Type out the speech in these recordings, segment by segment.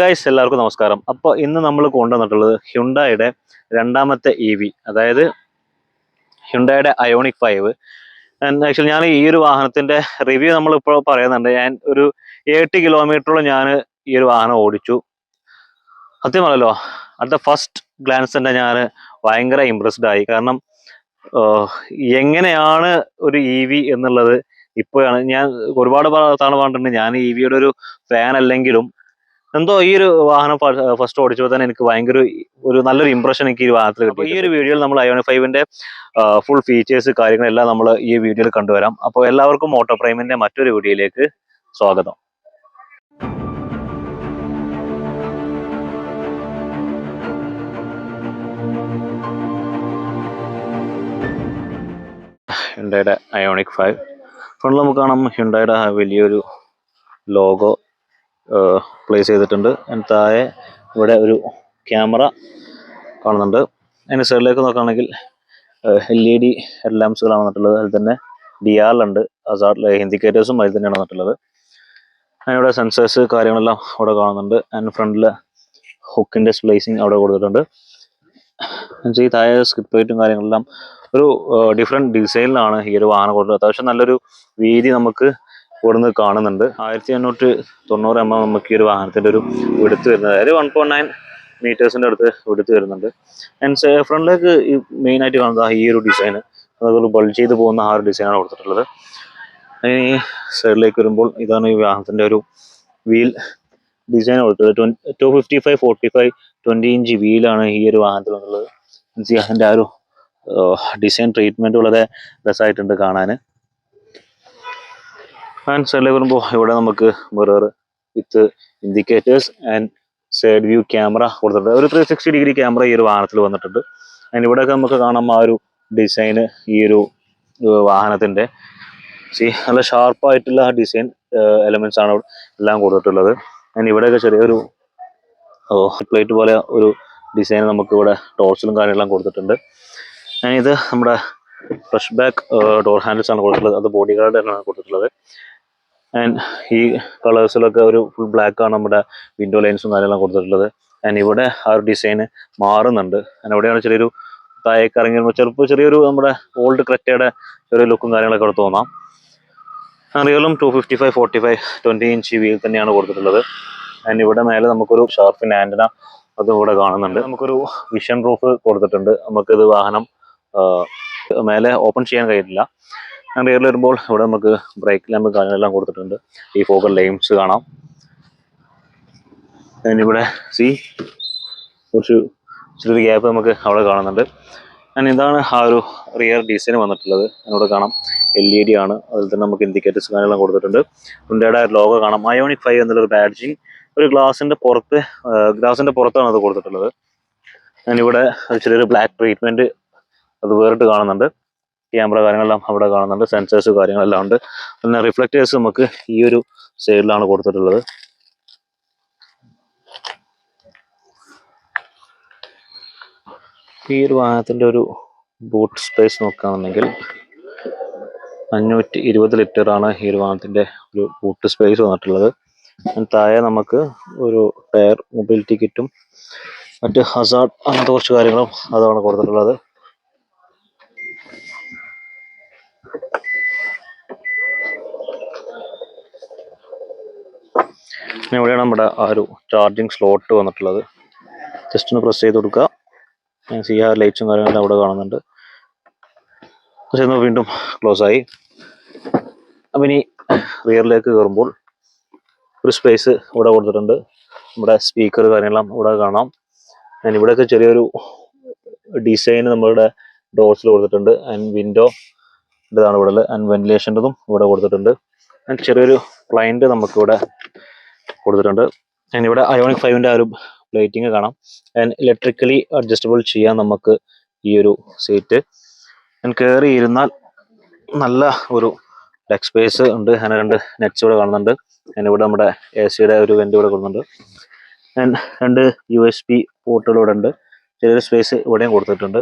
Guys എല്ലാവർക്കും നമസ്കാരം. അപ്പോൾ ഇന്ന് നമ്മൾ കൊണ്ടുവന്നിട്ടുള്ളത് ഹ്യുണ്ടായുടെ രണ്ടാമത്തെ ഇ വി അതായത് ഹ്യുണ്ടായുടെ അയോണിക് ഫൈവ് ആക്ച്വലി ഞാൻ ഈ ഒരു വാഹനത്തിന്റെ റിവ്യൂ നമ്മൾ ഇപ്പോൾ പറയുന്നുണ്ട്. ഞാൻ ഒരു എട്ട് കിലോമീറ്ററോളം ഞാൻ ഈ ഒരു വാഹനം ഓടിച്ചു. സത്യമാണല്ലോ ദ ഫസ്റ്റ് ഗ്ലാൻസ് തന്നെ ഞാൻ ഭയങ്കര ഇമ്പ്രസ്ഡ് ആയി. കാരണം എങ്ങനെയാണ് ഒരു ഇ വി എന്നുള്ളത് ഇപ്പോഴാണ്. ഞാൻ ഒരുപാട് തവണ പറഞ്ഞിട്ടുണ്ട് ഞാൻ ഇ വിയുടെ ഒരു ഫാൻ അല്ലെങ്കിലും എന്തോ ഈ ഒരു വാഹനം ഫസ്റ്റ് ഓടിച്ചപ്പോൾ തന്നെ എനിക്ക് ഭയങ്കര ഒരു നല്ലൊരു ഇംപ്രഷൻ എനിക്ക് ഈ വാഹനത്തിൽ കിട്ടി ഈ ഒരു വീഡിയോയിൽ നമ്മൾ അയോണി ഫൈവിന്റെ ഫുൾ ഫീച്ചേഴ്സ് കാര്യങ്ങളെല്ലാം നമ്മൾ ഈ വീഡിയോയിൽ കണ്ടുവരാം. അപ്പോൾ എല്ലാവർക്കും ഓട്ടോ പ്രൈമിന്റെ മറ്റൊരു വീഡിയോയിലേക്ക് സ്വാഗതം. ഹ്യുണ്ടായുടെ അയോണിക് ഫൈവ് ഫ്രണ്ടിൽ നമുക്ക് കാണാം ഹ്യുണ്ടായുടെ വലിയൊരു ലോഗോ പ്ലേസ് ചെയ്തിട്ടുണ്ട്. അതിന് താഴെ ഇവിടെ ഒരു ക്യാമറ കാണുന്നുണ്ട്. അതിന് സൈഡിലേക്ക് നോക്കുകയാണെങ്കിൽ എൽ ഇ ഡി ഹെഡ് ലാംപ്സുകളാണ് വന്നിട്ടുള്ളത്. അതിൽ തന്നെ ഡി ആർ ഉണ്ട്. അസാർട്ട് ഇൻഡിക്കേറ്റേഴ്സും അതിൽ തന്നെയാണ് വന്നിട്ടുള്ളത്. അതിനിവിടെ സെൻസേഴ്സ് കാര്യങ്ങളെല്ലാം അവിടെ കാണുന്നുണ്ട്. അതിന് ഫ്രണ്ടിൽ ഹുക്കിന്റെ സ്പ്ലേസിങ് അവിടെ കൊടുത്തിട്ടുണ്ട്. ഈ താഴെ സ്കിപ്പ് റേറ്റും കാര്യങ്ങളെല്ലാം ഒരു ഡിഫറെന്റ് ഡിസൈനിലാണ് ഈ ഒരു വാഹനം കൊടുത്തത് അത്യാവശ്യം നല്ലൊരു വീതി നമുക്ക് ഇവിടുന്ന് കാണുന്നുണ്ട്. ആയിരത്തി എണ്ണൂറ്റി തൊണ്ണൂറ് എം എം നമുക്ക് ഈ ഒരു വാഹനത്തിന്റെ ഒരു എടുത്ത് വരുന്നത്. അതായത് വൺ പോയിന്റ് നയൻ മീറ്റേഴ്സിന്റെ അടുത്ത് എടുത്ത് വരുന്നുണ്ട്. ആൻഡ് ഫ്രണ്ടിലേക്ക് ഈ മെയിൻ ആയിട്ട് കാണുന്നത് ഈ ഒരു ഡിസൈന് അതുപോലെ ബൾജ് ചെയ്ത് പോകുന്ന ആ ഒരു ഡിസൈനാണ് കൊടുത്തിട്ടുള്ളത്. ഈ സൈഡിലേക്ക് വരുമ്പോൾ ഇതാണ് ഈ വാഹനത്തിന്റെ ഒരു വീൽ ഡിസൈൻ കൊടുത്തത് two fifty five forty five twenty inch വീലാണ് ഈ ഒരു വാഹനത്തിൽ വന്നുള്ളത് അതിന്റെ ആ ഒരു ഡിസൈൻ ട്രീറ്റ്മെന്റ് വളരെ രസമായിട്ടുണ്ട് കാണാൻ ആൻഡ് സൈഡിലേക്ക് വരുമ്പോൾ ഇവിടെ നമുക്ക് mirror with indicators and side view camera കൊടുത്തിട്ടുണ്ട്. ഒരു ത്രീ സിക്സ്റ്റി ഡിഗ്രി ക്യാമറ ഈ ഒരു വാഹനത്തിൽ വന്നിട്ടുണ്ട്. ആൻഡ് ഇവിടെയൊക്കെ നമുക്ക് കാണാം ആ ഒരു ഡിസൈന് ഈ ഒരു വാഹനത്തിന്റെ സി നല്ല ഷാർപ്പായിട്ടുള്ള ഡിസൈൻ എലമെൻസ് ആണ് എല്ലാം കൊടുത്തിട്ടുള്ളത്. ആൻഡ് ഇവിടെയൊക്കെ ചെറിയൊരു പ്ലേറ്റ് പോലെ ഒരു ഡിസൈൻ നമുക്ക് ഇവിടെ ടോർച്ചിലും കാര്യങ്ങളെല്ലാം കൊടുത്തിട്ടുണ്ട്. ഞാനിത് നമ്മുടെ ഫ്രഷ് ബാക്ക് ഡോർ ഹാൻഡിൽസ് ആണ് കൊടുത്തിട്ടുള്ളത്. അത് ബോഡി ഗാർഡ് തന്നെയാണ് കൊടുത്തിട്ടുള്ളത്. ആൻഡ് ഈ കളേഴ്സിലൊക്കെ ഒരു ഫുൾ ബ്ലാക്ക് ആണ് നമ്മുടെ വിൻഡോ ലൈൻസും കാര്യങ്ങളും കൊടുത്തിട്ടുള്ളത്. ആൻഡ് ഇവിടെ ആ ഒരു ഡിസൈൻ മാറുന്നുണ്ട്. ആൻഡ് ഇവിടെയാണ് ചെറിയൊരു താഴേക്ക് ഇറങ്ങി ചെറുപ്പം ചെറിയൊരു നമ്മുടെ ഓൾഡ് ക്രെറ്റയുടെ ചെറിയ ലുക്കും കാര്യങ്ങളൊക്കെ അവിടെ തോന്നാം. റിയലും two fifty five forty five twenty inch wheel തന്നെയാണ് കൊടുത്തിട്ടുള്ളത്. ആൻഡ് ഇവിടെ മേലെ നമുക്കൊരു ഷാർപ്പിൻ ആന്റന അതും ഇവിടെ കാണുന്നുണ്ട്. നമുക്കൊരു വിഷൻ പ്രൂഫ് കൊടുത്തിട്ടുണ്ട്. നമുക്കിത് വാഹനം മേലെ ഓപ്പൺ ചെയ്യാൻ കഴിയില്ല ഞാൻ റിയറിൽ വരുമ്പോൾ ഇവിടെ നമുക്ക് ബ്രേക്ക് ലാമ്പ് കാര്യങ്ങളെല്ലാം കൊടുത്തിട്ടുണ്ട്. ഈ ഫോക്കൽ ലൈംസ് കാണാം. ഇവിടെ സി കുറച്ച് ചെറിയൊരു ഗ്യാപ്പ് നമുക്ക് അവിടെ കാണുന്നുണ്ട്. ഞാൻ ഇതാണ് ആ ഒരു റിയർ ഡിസൈൻ വന്നിട്ടുള്ളത്. അതിനോട് കാണാം. എൽ ഇ ഡി ആണ്. അതിൽ തന്നെ നമുക്ക് ഇൻഡിക്കേറ്റേഴ്സ് കാര്യങ്ങളും കൊടുത്തിട്ടുണ്ട്. ഹുണ്ടയുടെ ലോഗോ കാണാം. അയോണിക് ഫൈവ് എന്നുള്ളൊരു ബാഡ്ജിങ് ഒരു ഗ്ലാസിന്റെ പുറത്ത് ഗ്ലാസിന്റെ പുറത്താണ് അത് കൊടുത്തിട്ടുള്ളത്. ഞാനിവിടെ ചെറിയൊരു ബ്ലാക്ക് ട്രീറ്റ്മെന്റ് അത് വേറിട്ട് കാണുന്നുണ്ട്. ക്യാമറ കാര്യങ്ങളെല്ലാം അവിടെ കാണുന്നുണ്ട്. സെൻസേഴ്സ് കാര്യങ്ങളെല്ലാം ഉണ്ട്. പിന്നെ റിഫ്ലക്റ്റേഴ്സ് നമുക്ക് ഈ ഒരു സൈഡിലാണ് കൊടുത്തിട്ടുള്ളത്. ഈ ഒരു വാഹനത്തിന്റെ ഒരു ബൂട്ട് സ്പേസ് നോക്കുകയാണെന്നുണ്ടെങ്കിൽ അഞ്ഞൂറ്റി ഇരുപത് ലിറ്റർ ആണ് ഈ ഒരു വാഹനത്തിന്റെ ഒരു ബൂട്ട് സ്പേസ് വന്നിട്ടുള്ളത്. താഴെ നമുക്ക് ഒരു ടയർ മൊബിലിറ്റി കിറ്റും മറ്റ് ഹസാർഡ് അങ്ങനത്തെ കുറച്ച് കാര്യങ്ങളും അതാണ് കൊടുത്തിട്ടുള്ളത്. പിന്നെ ഇവിടെയാണ് നമ്മുടെ ആ ഒരു ചാർജിങ് സ്ലോട്ട് വന്നിട്ടുള്ളത്. ജസ്റ്റ് ഒന്ന് പ്രസ് ചെയ്ത് കൊടുക്കുക. സി ആർ ലൈറ്റ്സും കാര്യങ്ങളെല്ലാം അവിടെ കാണുന്നുണ്ട്. പക്ഷേ ഒന്ന് വീണ്ടും ക്ലോസ് ആയി. അപ്പം ഇനി റിയറിലേക്ക് കയറുമ്പോൾ ഒരു സ്പേസ് ഇവിടെ കൊടുത്തിട്ടുണ്ട്. നമ്മുടെ സ്പീക്കർ കാര്യങ്ങളെല്ലാം ഇവിടെ കാണാം. ഞാൻ ഇവിടെയൊക്കെ ചെറിയൊരു ഡിസൈൻ നമ്മളുടെ ഡോർസിൽ കൊടുത്തിട്ടുണ്ട്. ആൻഡ് വിൻഡോ ഇതാണ് ഇവിടെ ആൻഡ് വെന്റിലേഷന്റെതും ഇവിടെ കൊടുത്തിട്ടുണ്ട്. ആൻഡ് ചെറിയൊരു ക്ലൈന്റ് നമുക്കിവിടെ കൊടുത്തിട്ടുണ്ട്. ആൻഡ് ഇവിടെ അയോണിക് ഫൈവിന്റെ ആ ഒരു പ്ലേറ്റിംഗ് കാണാം. ആൻഡ് ഇലക്ട്രിക്കലി അഡ്ജസ്റ്റബിൾ ചെയ്യാൻ നമുക്ക് ഈ ഒരു സീറ്റ് ആൻഡ് കയറി ഇരുന്നാൽ നല്ല ഒരു ലെഗ് സ്പേസ് ഉണ്ട്. അങ്ങനെ രണ്ട് നെറ്റ്സ് ഇവിടെ കാണുന്നുണ്ട്. ഞാൻ ഇവിടെ നമ്മുടെ എ സിയുടെ ഒരു വെന്റ് ഇവിടെ കൊടുക്കുന്നുണ്ട്. ആൻഡ് രണ്ട് യു എസ് പി പോർട്ടുകൾ ഇവിടെ ഉണ്ട്. ചെറിയൊരു സ്പേസ് ഇവിടെയും കൊടുത്തിട്ടുണ്ട്.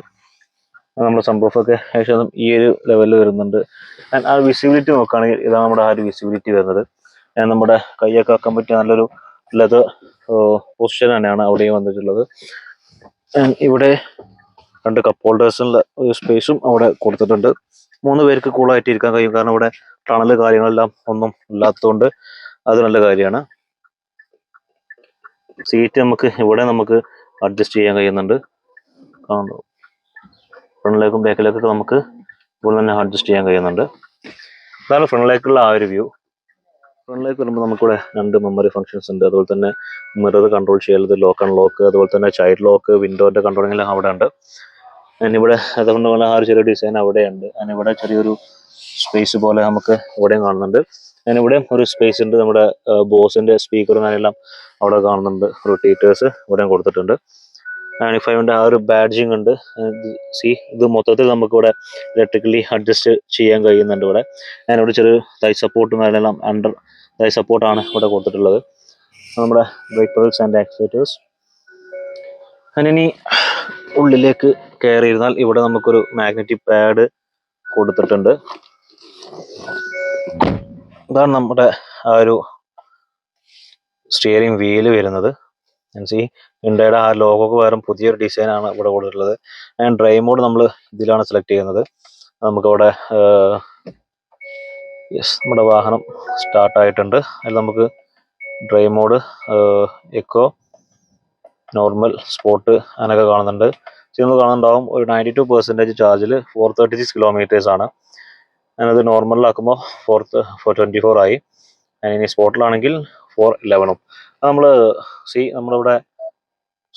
നമ്മുടെ സംഭവമൊക്കെ ഏകദേശം ഈ ഒരു ലെവലിൽ വരുന്നുണ്ട്. ആൻഡ് ആ വിസിബിലിറ്റി നോക്കുകയാണെങ്കിൽ ഇതാണ് നമ്മുടെ ആ ഒരു വിസിബിലിറ്റി വരുന്നത്. നമ്മുടെ കൈയൊക്കെ വെക്കാൻ പറ്റിയ നല്ലൊരു ലെതർ പൊസിഷൻ തന്നെയാണ് അവിടെയും വന്നിട്ടുള്ളത്. ഇവിടെ രണ്ട് കപ്പ് ഹോൾഡേഴ്സിനുള്ള ഒരു സ്പേസും അവിടെ കൊടുത്തിട്ടുണ്ട്. മൂന്ന് പേർക്ക് കൂളായിട്ട് ഇരിക്കാൻ കഴിയും. കാരണം ഇവിടെ ടണൽ കാര്യങ്ങളെല്ലാം ഒന്നും ഇല്ലാത്തതുകൊണ്ട് അത് നല്ല കാര്യമാണ്. സീറ്റ് നമുക്ക് ഇവിടെ നമുക്ക് അഡ്ജസ്റ്റ് ചെയ്യാൻ കഴിയുന്നുണ്ട്. കാണുന്നു. ഫ്രണ്ടിലേക്കും ബാക്കിലേക്കൊക്കെ നമുക്ക് ഇവിടെ തന്നെ അഡ്ജസ്റ്റ് ചെയ്യാൻ കഴിയുന്നുണ്ട്. അതാണ് ഫ്രണ്ടിലേക്കുള്ള ആ ഒരു വ്യൂ ഫ്രണ്ടിലേക്ക് വരുമ്പോൾ നമുക്കിവിടെ രണ്ട് മെമ്മറി ഫംഗ്ഷൻസ് ഉണ്ട്. അതുപോലെ തന്നെ മിറർ കൺട്രോൾ ചെയ്യുന്നത് ലോക്ക് ആൻഡ് ലോക്ക് അതുപോലെ തന്നെ ചൈൽഡ് ലോക്ക് വിൻഡോന്റെ കൺട്രോളിംഗ് എല്ലാം അവിടെ ഉണ്ട്. ഇവിടെ അതുകൊണ്ട് ആ ഒരു ചെറിയ ഡിസൈൻ അവിടെ ഉണ്ട്. ഇവിടെ ചെറിയൊരു സ്പേസ് പോലെ നമുക്ക് ഇവിടെയും കാണുന്നുണ്ട്. അതിനിവിടെയും ഒരു സ്പേസ് ഉണ്ട് നമ്മുടെ ബോസിന്റെ സ്പീക്കറും കാര്യമെല്ലാം അവിടെ കാണുന്നുണ്ട്. റൊട്ടേറ്റേഴ്സ് ഇവിടെയും കൊടുത്തിട്ടുണ്ട്. നയന്റി ആ ഒരു ബാഡ്ജിങ് ഉണ്ട്. സി ഇത് മൊത്തത്തിൽ നമുക്ക് ഇവിടെ ഇലക്ട്രിക്കലി അഡ്ജസ്റ്റ് ചെയ്യാൻ കഴിയുന്നുണ്ട് ഇവിടെ. ഞാനിവിടെ ചെറിയ തൈ സപ്പോർട്ടും കാര്യമെല്ലാം അണ്ടർ തൈ സപ്പോർട്ടാണ് ഇവിടെ കൊടുത്തിട്ടുള്ളത്. നമ്മുടെ ബ്രേക്ക് പെഡൽസ് ആൻഡ് ആക്സിലേറ്റേഴ്സ് അതിനി ഉള്ളിലേക്ക് കയറിയിരുന്നാൽ ഇവിടെ നമുക്കൊരു മാഗ്നറ്റിക് പാഡ് കൊടുത്തിട്ടുണ്ട്. ഇതാണ് നമ്മുടെ ആ ഒരു സ്റ്റിയറിംഗ് വീൽ വരുന്നത്. സി ഇൻഡയുടെ ആ ലോഗോക്ക് പകരം പുതിയൊരു ഡിസൈൻ ആണ് ഇവിടെ കൊടുത്തിട്ടുള്ളത്. ആൻഡ് ഡ്രൈ മോഡ് നമ്മൾ ഇതിലാണ് സെലക്ട് ചെയ്യുന്നത്. നമുക്കവിടെ യെസ് നമ്മുടെ വാഹനം സ്റ്റാർട്ട് ആയിട്ടുണ്ട്. അതിൽ നമുക്ക് drive mode eco normal sport അങ്ങനെയൊക്കെ കാണുന്നുണ്ട്. ചെയ്യുന്നത് കാണുന്നുണ്ടാവും. ഒരു നയന്റി ടു പെർസെന്റേജ് ചാർജിൽ ഫോർ തേർട്ടി സിക്സ് കിലോമീറ്റേഴ്സ് ആണ്. ഞാനത് നോർമലിലാക്കുമ്പോൾ ഫോർ ഫോർ ട്വന്റി ഫോർ ആയി. ഇനി സ്പോട്ടിലാണെങ്കിൽ ഫോർ ഇലവനും നമ്മൾ സി നമ്മളിവിടെ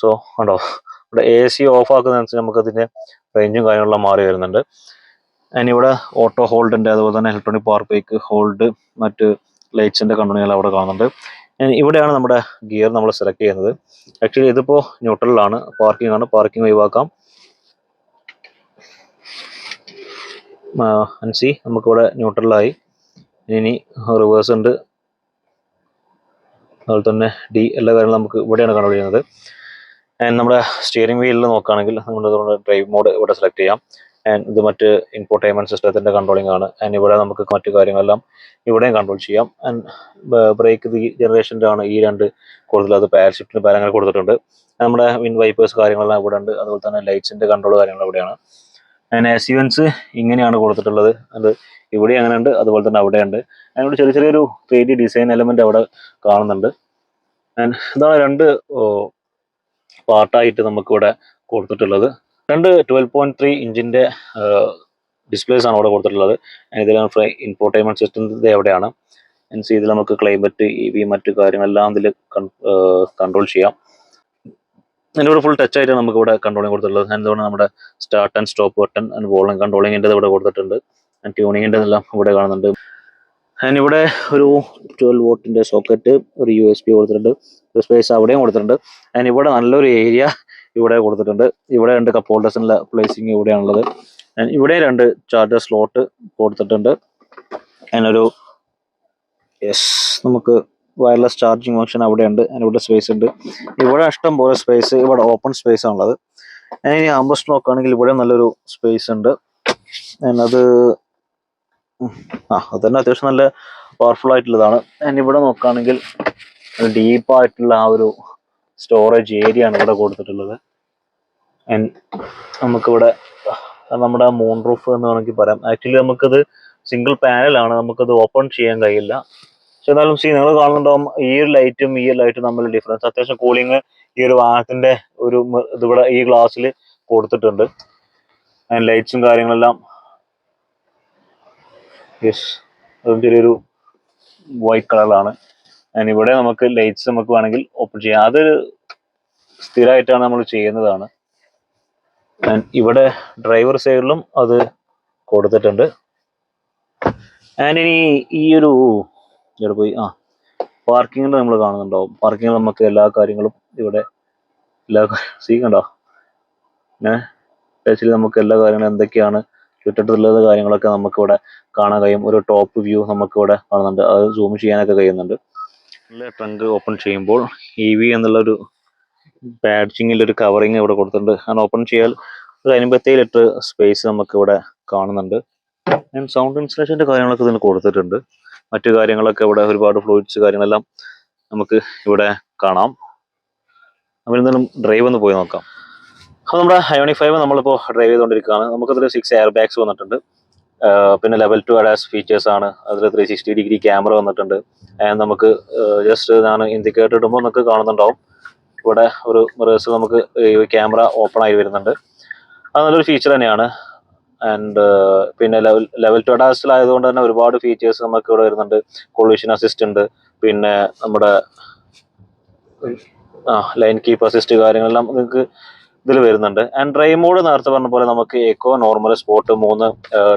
സോ ഉണ്ടോ ഇവിടെ എ സി ഓഫ് ആക്കുന്നതനുസരിച്ച് നമുക്കതിന്റെ റേഞ്ചും കാര്യങ്ങളെല്ലാം മാറി വരുന്നുണ്ട്. അതിനിവിടെ ഓട്ടോ ഹോൾഡിന്റെ അതുപോലെ തന്നെ ഇലക്ട്രോണിക് പവർ ബേക്ക് ഹോൾഡ് മറ്റ് ലൈറ്റ്സിന്റെ കമ്പനികൾ അവിടെ കാണുന്നുണ്ട്. ഇവിടെയാണ് നമ്മുടെ ഗിയർ നമ്മൾ സെലക്ട് ചെയ്യുന്നത്. ആക്ച്വലി ഇതിപ്പോൾ ന്യൂട്രലാണ് പാർക്കിംഗ് ആണ്. പാർക്കിംഗ് ഒഴിവാക്കാം. സി നമുക്കിവിടെ ന്യൂട്രലായി ഇനി റിവേഴ്സ് ഉണ്ട്. അതുപോലെ തന്നെ ഡി എല്ലാ കാര്യങ്ങളും നമുക്ക് ഇവിടെയാണ് കാണാൻ ചെയ്യുന്നത് ആൻഡ് നമ്മുടെ സ്റ്റിയറിംഗ് വീലിൽ നോക്കുകയാണെങ്കിൽ നമ്മുടെ ഡ്രൈവ് മോഡ് ഇവിടെ സെലക്ട് ചെയ്യാം. ആൻഡ് ഇത് മറ്റ് ഇൻഫോർടൈൻമെന്റ് സിസ്റ്റത്തിന്റെ കൺട്രോളിംഗ് ആണ്. ആൻഡ് ഇവിടെ നമുക്ക് മറ്റു കാര്യങ്ങളെല്ലാം ഇവിടെയും കൺട്രോൾ ചെയ്യാം. ആൻഡ് ബ്രേക്ക് ഈ ജനറേഷന്റെ ആണ്. ഈ രണ്ട് കൂടുതൽ അത് പാരൽ ഷിഫ്റ്റിന് പാരങ്ങൾ കൊടുത്തിട്ടുണ്ട്. നമ്മുടെ വിൻ വൈപ്പേഴ്സ് കാര്യങ്ങളെല്ലാം ഇവിടെ ഉണ്ട്. അതുപോലെ തന്നെ ലൈറ്റ്സിന്റെ കൺട്രോൾ കാര്യങ്ങൾ ഇവിടെയാണ് ആൻഡ് ആസിവൻസ് ഇങ്ങനെയാണ് കൊടുത്തിട്ടുള്ളത്. അത് ഇവിടെ അങ്ങനെ ഉണ്ട് അതുപോലെ തന്നെ അവിടെ ഉണ്ട് അതിനോട് ചെറിയ ചെറിയൊരു ത്രീ ഡി ഡിസൈൻ എലമെന്റ് അവിടെ കാണുന്നുണ്ട്. ഇതാണ് രണ്ട് പാർട്ടായിട്ട് നമുക്കിവിടെ കൊടുത്തിട്ടുള്ളത്. രണ്ട് ട്വൽവ് പോയിന്റ് ത്രീ ഇഞ്ചിന്റെ ഡിസ്പ്ലേസ് ആണ് അവിടെ കൊടുത്തിട്ടുള്ളത്. ഇതിലാണ് ഇൻഫോർടൈൻമെന്റ് സിസ്റ്റം എവിടെയാണ്? എൻ സി ഇതിൽ നമുക്ക് ക്ലൈമറ്റ് ഇ വി മറ്റു കാര്യങ്ങളെല്ലാം ഇതിൽ കൺട്രോൾ ചെയ്യാം. ഇതിന്റെ ഫുൾ ടച്ച് ആയിട്ട് നമുക്ക് ഇവിടെ കൺട്രോളിങ് കൊടുത്തിട്ടുള്ളത് എന്തുകൊണ്ട് നമ്മുടെ start and stop button and വോളിംഗ് കൺട്രോളിങ്ങിന്റെ ഇവിടെ കൊടുത്തിട്ടുണ്ട്. ട്യൂണിങ്ങിന്റെ എല്ലാം ഇവിടെ കാണുന്നുണ്ട്. ആൻഡ് ഇവിടെ ഒരു ട്വൽവ് വോട്ടിന്റെ സോക്കറ്റ് ഒരു യു എസ് പി കൊടുത്തിട്ടുണ്ട്. ഒരു സ്പേസ് അവിടെയും കൊടുത്തിട്ടുണ്ട്. ആൻഡ് ഇവിടെ നല്ലൊരു ഏരിയ ഇവിടെ കൊടുത്തിട്ടുണ്ട്. ഇവിടെ രണ്ട് കപ്പ് ഹോൾഡേഴ്സിന്റെ പ്ലേസിങ് ഇവിടെയാണുള്ളത്. And ഇവിടെ രണ്ട് ചാർജർ സ്ലോട്ട് കൊടുത്തിട്ടുണ്ട്. അതിനൊരു യെസ് നമുക്ക് വയർലെസ് ചാർജിങ് ഫംഗ്ഷൻ അവിടെ ഉണ്ട് ഇവിടെ സ്പേസ് ഉണ്ട്. ഇവിടെ ഇഷ്ടം പോലെ സ്പേസ് ഇവിടെ ഓപ്പൺ സ്പേസ് ആണുള്ളത്. ഞാൻ ഇനി ആമ്പസ് നോക്കുകയാണെങ്കിൽ ഇവിടെ നല്ലൊരു സ്പേസ് ഉണ്ട്. അത് ആ അത് തന്നെ അത്യാവശ്യം നല്ല പവർഫുൾ ആയിട്ടുള്ളതാണ്. ഇവിടെ നോക്കുകയാണെങ്കിൽ ഡീപ്പ് ആയിട്ടുള്ള ആ ഒരു സ്റ്റോറേജ് ഏരിയ ആണ് ഇവിടെ കൊടുത്തിട്ടുള്ളത്. നമുക്കിവിടെ നമ്മുടെ മൂൺ റൂഫ് എന്ന് വേണമെങ്കിൽ പറയാം. ആക്ച്വലി നമുക്കത് സിംഗിൾ പാനലാണ് നമുക്കത് ഓപ്പൺ ചെയ്യാൻ കഴിയില്ല. പക്ഷെ എന്നാലും സി നിങ്ങൾ കാണുന്നുണ്ടാവും ഈ ഒരു ലൈറ്റും ഈ ലൈറ്റും തമ്മിൽ ഡിഫറൻസ് അത്യാവശ്യം കൂളിങ് ഈ ഒരു വാഹനത്തിന്റെ ഒരു ഇതിവിടെ ഈ ഗ്ലാസ്സിൽ കൊടുത്തിട്ടുണ്ട്. ലൈറ്റ്സും കാര്യങ്ങളെല്ലാം യെസ് അതും ചെറിയൊരു വൈറ്റ് കളറിലാണ് ഇവിടെ നമുക്ക് ലൈറ്റ്സ് നമുക്ക് വേണമെങ്കിൽ ഓപ്പൺ ചെയ്യാം. അതൊരു സ്ഥിരമായിട്ടാണ് നമ്മൾ ചെയ്യുന്നതാണ്. ഇവിടെ ഡ്രൈവർ സൈഡിലും അത് കൊടുത്തിട്ടുണ്ട്. ആൻഡ് ഇനി ഈ ഒരു ഇവിടെ പോയി ആ പാർക്കിങ്ങിൽ നമ്മൾ കാണുന്നുണ്ടാവും. പാർക്കിങ്ങിൽ നമുക്ക് എല്ലാ കാര്യങ്ങളും ഇവിടെ എല്ലാ സീ കണ്ടോ? ടച്ചിൽ നമുക്ക് എല്ലാ കാര്യങ്ങളും എന്തൊക്കെയാണ് ചുറ്റത്തുള്ളത് കാര്യങ്ങളൊക്കെ നമുക്കിവിടെ കാണാൻ കഴിയും. ഒരു ടോപ്പ് വ്യൂ നമുക്ക് ഇവിടെ കാണുന്നുണ്ട്. അത് സൂം ചെയ്യാനൊക്കെ കഴിയുന്നുണ്ട്. ട്രങ്ക് ഓപ്പൺ ചെയ്യുമ്പോൾ ഇ വി എന്നുള്ളൊരു പാഡ്ജിങ്ങിന്റെ ഒരു കവറിങ് ഇവിടെ കൊടുത്തിട്ടുണ്ട്. അങ്ങനെ ഓപ്പൺ ചെയ്യാൽ ഒരു അൻപത്തേഴ് ലിറ്റർ സ്പേസ് നമുക്ക് ഇവിടെ കാണുന്നുണ്ട് ഞാൻ സൗണ്ട് ഇൻസ്റ്റലേഷന്റെ കാര്യങ്ങളൊക്കെ ഇതിന് കൊടുത്തിട്ടുണ്ട്. മറ്റു കാര്യങ്ങളൊക്കെ ഇവിടെ ഒരുപാട് ഫ്ലൂയിഡ്സ് കാര്യങ്ങളെല്ലാം നമുക്ക് ഇവിടെ കാണാം. അപ്പോൾ ഡ്രൈവ് ഒന്ന് പോയി നോക്കാം. അപ്പോൾ നമ്മുടെ ഹയോണിക് ഫൈവ് നമ്മളിപ്പോൾ ഡ്രൈവ് ചെയ്തുകൊണ്ടിരിക്കുകയാണ്. നമുക്കതിൽ സിക്സ് എയർ ബാഗ്സ് വന്നിട്ടുണ്ട് പിന്നെ ലെവൽ ടു അഡാസ് ഫീച്ചേഴ്സ് ആണ്. അതിൽ ത്രീ സിക്സ്റ്റി ഡിഗ്രി ക്യാമറ വന്നിട്ടുണ്ട്. നമുക്ക് ജസ്റ്റ് ഞാൻ ഇൻഡിക്കേറ്റർ ഇടുമ്പോൾ നമുക്ക് കാണുന്നുണ്ടാവും. ഇവിടെ ഒരു മിറേഴ്സ് നമുക്ക് ഈ ക്യാമറ ഓപ്പൺ ആയി വരുന്നുണ്ട്. അത് നല്ലൊരു ഫീച്ചർ തന്നെയാണ്. ആൻഡ് പിന്നെ ലെവൽ ലെവൽ ടു അഡാസ്റ്റിലായതുകൊണ്ട് തന്നെ ഒരുപാട് ഫീച്ചേഴ്സ് നമുക്ക് ഇവിടെ വരുന്നുണ്ട്. കൊളൂഷൻ അസിസ്റ്റ് ഉണ്ട്. പിന്നെ നമ്മുടെ ലൈൻ കീപ്പ് അസിസ്റ്റ് കാര്യങ്ങളെല്ലാം നിങ്ങൾക്ക് ഇതിൽ വരുന്നുണ്ട്. ആൻഡ് ഡ്രൈ മോഡ് നേരത്തെ പറഞ്ഞ പോലെ നമുക്ക് എക്കോ നോർമൽ സ്പോട്ട് മൂന്ന്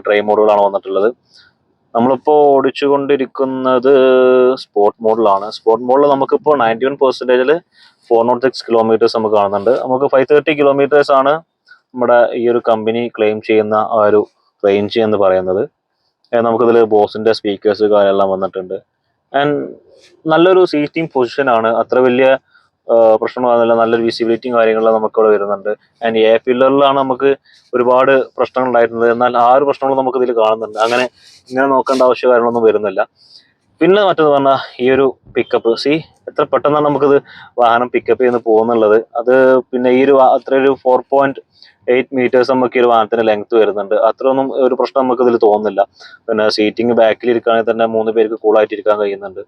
ഡ്രൈ മോഡുകളാണ് വന്നിട്ടുള്ളത്. നമ്മളിപ്പോൾ ഓടിച്ചുകൊണ്ടിരിക്കുന്നത് സ്പോർട്ട് മോഡിലാണ് സ്പോർട്ട് മോഡിൽ നമുക്കിപ്പോൾ നയന്റി വൺ പെർസെന്റേജിൽ ഫോർ നോട്ട് സിക്സ് കിലോമീറ്റേഴ്സ് നമുക്ക് കാണുന്നുണ്ട്. നമുക്ക് ഫൈവ് തേർട്ടി കിലോമീറ്റേഴ്സ് ആണ് നമ്മുടെ ഈ ഒരു കമ്പനി ക്ലെയിം ചെയ്യുന്ന ആ ഒരു റേഞ്ച് എന്ന് പറയുന്നത്. നമുക്കിതിൽ ബോസിന്റെ സ്പീക്കേഴ്സ് കാര്യമെല്ലാം വന്നിട്ടുണ്ട്. ആൻഡ് നല്ലൊരു സീറ്റിംഗ് പൊസിഷനാണ് അത്ര വലിയ പ്രശ്നങ്ങളൊന്നുമില്ല നല്ലൊരു വിസിബിലിറ്റിയും കാര്യങ്ങളും നമുക്ക് ഇവിടെ വരുന്നുണ്ട്. ആൻഡ് എ പില്ലറിലാണ് നമുക്ക് ഒരുപാട് പ്രശ്നങ്ങൾ ഉണ്ടായിരുന്നത് എന്നാൽ ആ ഒരു പ്രശ്നങ്ങൾ നമുക്ക് ഇതിൽ കാണുന്നുണ്ട്. അങ്ങനെ ഇങ്ങനെ നോക്കേണ്ട ആവശ്യ കാര്യങ്ങളൊന്നും വരുന്നില്ല. പിന്നെ മറ്റൊന്ന് പറഞ്ഞാൽ ഈ ഒരു പിക്കപ്പ് സി എത്ര പെട്ടെന്നാണ് നമുക്കിത് വാഹനം പിക്കപ്പ് ചെയ്യുന്ന പോകുന്നുള്ളത്? അത് പിന്നെ ഈ ഒരു അത്ര ഒരു ഫോർ പോയിന്റ് എയ്റ്റ് മീറ്റേഴ്സ് നമുക്ക് ഈ ഒരു വാഹനത്തിന്റെ ലെങ്ത് വരുന്നുണ്ട്. അത്രയൊന്നും ഒരു പ്രശ്നം നമുക്ക് ഇതിൽ തോന്നുന്നില്ല. പിന്നെ സീറ്റിംഗ് ബാക്കിൽ ഇരിക്കുകയാണെങ്കിൽ തന്നെ മൂന്ന് പേർക്ക് കൂളായിട്ട് ഇരിക്കാൻ കഴിയുന്നുണ്ട്.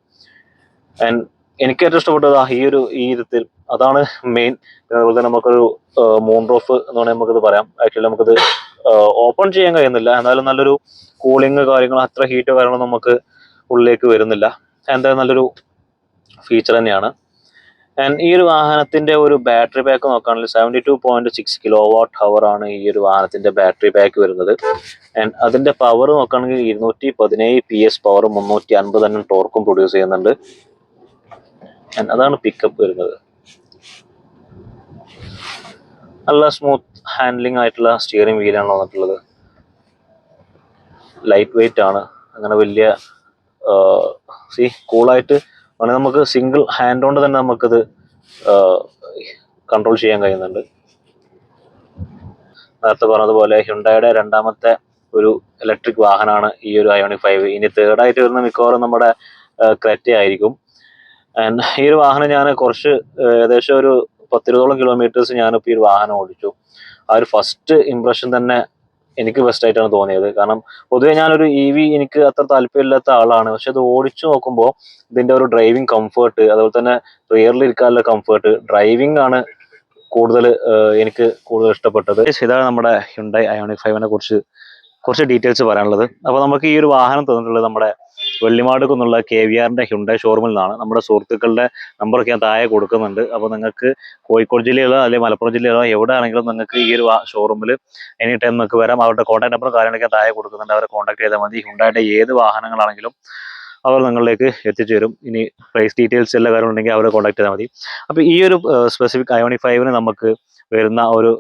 ആൻഡ് എനിക്ക് ഏറ്റവും ഇഷ്ടപ്പെട്ടത് ഈ ഒരു ഈ ഇരുത്തിൽ അതാണ് മെയിൻ അതുപോലെ തന്നെ നമുക്കൊരു മൂൺ റോഫ് എന്ന് വേണമെങ്കിൽ നമുക്കിത് പറയാം. ആക്ച്വലി നമുക്കിത് ഓപ്പൺ ചെയ്യാൻ കഴിയുന്നില്ല. എന്നാലും നല്ലൊരു കൂളിങ് കാര്യങ്ങൾ അത്ര ഹീറ്റോ കാര്യങ്ങളോ നമുക്ക് ഉള്ളിലേക്ക് വരുന്നില്ല. എന്തായാലും നല്ലൊരു ഫീച്ചർ തന്നെയാണ്. ആൻഡ് ഈ ഒരു വാഹനത്തിന്റെ ഒരു ബാറ്ററി ബാക്ക് നോക്കുകയാണെങ്കിൽ seventy two point six kilowatt hour ആണ് ഈ ഒരു വാഹനത്തിന്റെ ബാറ്ററി ബാക്ക് വരുന്നത്. ആൻഡ് അതിന്റെ പവർ നോക്കുകയാണെങ്കിൽ ഇരുന്നൂറ്റി പതിനേഴ് പി എസ് പവർ മുന്നൂറ്റി അൻപത് എണ്ണം ടോർക്കും പ്രൊഡ്യൂസ് ചെയ്യുന്നുണ്ട്. അതാണ് പിക്കപ്പ് വരുന്നത്. നല്ല സ്മൂത്ത് ഹാൻഡ്ലിംഗ് ആയിട്ടുള്ള സ്റ്റിയറിംഗ് വീലാണ് വന്നിട്ടുള്ളത്. ലൈറ്റ് വെയിറ്റ് ആണ്. അങ്ങനെ വലിയ സി കൂളായിട്ട് വേണമെങ്കിൽ നമുക്ക് സിംഗിൾ ഹാൻഡ് കൊണ്ട് തന്നെ നമുക്കത് കൺട്രോൾ ചെയ്യാൻ കഴിയുന്നുണ്ട്. നേരത്തെ പറഞ്ഞതുപോലെ ഹ്യുണ്ടായുടെ രണ്ടാമത്തെ ഒരു ഇലക്ട്രിക് വാഹനമാണ് ഈ ഒരു അയോണിക് ഫൈവ് ഇനി തേർഡായിട്ട് വരുന്ന മിക്കവാറും നമ്മുടെ ക്രെറ്റ ആയിരിക്കും. ആൻഡ് ഈ ഒരു വാഹനം ഞാൻ കുറച്ച് ഏകദേശം ഒരു പത്തിരുപതോളം കിലോമീറ്റേഴ്സ് ഞാനിപ്പോൾ ഈ ഒരു വാഹനം ഓടിച്ചു. ആ ഒരു ഫസ്റ്റ് ഇംപ്രഷൻ തന്നെ എനിക്ക് ബെസ്റ്റ് ആയിട്ടാണ് തോന്നിയത്. കാരണം പൊതുവെ ഞാനൊരു ഇ വി എനിക്ക് അത്ര താല്പര്യമില്ലാത്ത ആളാണ്. പക്ഷെ അത് ഓടിച്ചു നോക്കുമ്പോൾ ഇതിന്റെ ഒരു ഡ്രൈവിംഗ് കംഫേർട്ട് അതുപോലെ തന്നെ റിയറിൽ ഇരിക്കാനുള്ള കംഫേർട്ട് ഡ്രൈവിംഗ് ആണ് കൂടുതൽ എനിക്ക് കൂടുതൽ ഇഷ്ടപ്പെട്ടത്. ഇതാണ് നമ്മുടെ ഹ്യുണ്ടായി അയോണിക് ഫൈവിനെ കുറിച്ച് കുറച്ച് ഡീറ്റെയിൽസ് പറയാനുള്ളത്. അപ്പോൾ നമുക്ക് ഈ ഒരു വാഹനം തന്നിട്ടുള്ളത് നമ്മുടെ വെള്ളിമാട് എന്നുള്ള കെ വി ആറിന്റെ ഹ്യുണ്ടായി ഷോറൂമിൽ നിന്നാണ് നമ്മുടെ സുഹൃത്തുക്കളുടെ നമ്പറൊക്കെ ഞാൻ താഴെ കൊടുക്കുന്നുണ്ട്. അപ്പോൾ നിങ്ങൾക്ക് കോഴിക്കോട് ജില്ലയിലോ അല്ലെങ്കിൽ മലപ്പുറം ജില്ലയിലോ എവിടെ ആണെങ്കിലും നിങ്ങൾക്ക് ഈ ഒരു ഷോറൂമിൽ എനി ടൈം നിങ്ങൾക്ക് വരാം. അവരുടെ കോൺടാക്ട് നമ്പറും കാര്യങ്ങളൊക്കെ താഴെ കൊടുക്കുന്നുണ്ട്. അവരെ കോൺടാക്ട് ചെയ്താൽ മതി. ഹ്യുണ്ടായിട്ട് ഏത് വാഹനങ്ങളാണെങ്കിലും അവർ നിങ്ങളിലേക്ക് എത്തിച്ചേരും. ഇനി പ്രൈസ് ഡീറ്റെയിൽസ് എല്ലാ കാര്യം ഉണ്ടെങ്കിൽ അവരെ കോൺടാക്ട് ചെയ്താൽ മതി. അപ്പോൾ ഈ ഒരു സ്പെസിഫിക് ഐവണി ഫൈവിന് നമുക്ക് വരുന്ന ഒരു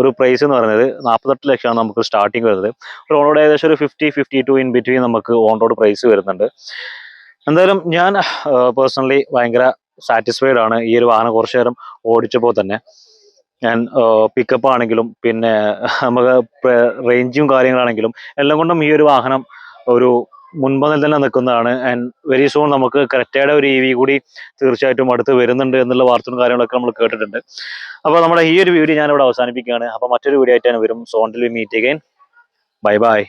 ഒരു പ്രൈസ് എന്ന് പറയുന്നത് നാൽപ്പത്തെട്ട് ലക്ഷമാണ് നമുക്ക് സ്റ്റാർട്ടിങ് വരുന്നത്. ഒരു റോഡ് ഏകദേശം ഒരു fifty fifty two in between നമുക്ക് ഓൺ റോഡ് പ്രൈസ് വരുന്നുണ്ട്. എന്തായാലും ഞാൻ പേഴ്സണലി ഭയങ്കര സാറ്റിസ്ഫൈഡ് ആണ് ഈ ഒരു വാഹനം കുറച്ചു നേരം ഓടിച്ചപ്പോൾ തന്നെ. ഞാൻ പിക്കപ്പ് ആണെങ്കിലും പിന്നെ നമുക്ക് റേഞ്ചും കാര്യങ്ങളാണെങ്കിലും എല്ലാം കൊണ്ടും ഈ ഒരു വാഹനം ഒരു മുൻപന്തിൽ തന്നെ നിൽക്കുന്നതാണ്. ആൻഡ് വെരി സൂൺ നമുക്ക് ക്രെറ്റയുടെ ഒരു ഇ വി കൂടി തീർച്ചയായിട്ടും അടുത്ത് വരുന്നുണ്ട് എന്നുള്ള വാർത്തകളും കാര്യങ്ങളൊക്കെ നമ്മൾ കേട്ടിട്ടുണ്ട്. അപ്പോൾ നമ്മുടെ ഈ ഒരു വീഡിയോ ഞാനിവിടെ അവസാനിപ്പിക്കുകയാണ്. അപ്പോൾ മറ്റൊരു വീഡിയോ ആയിട്ട് ഞാൻ വരും. സോണ്ടിൽ മീറ്റ് അഗൈൻ ബൈ ബൈ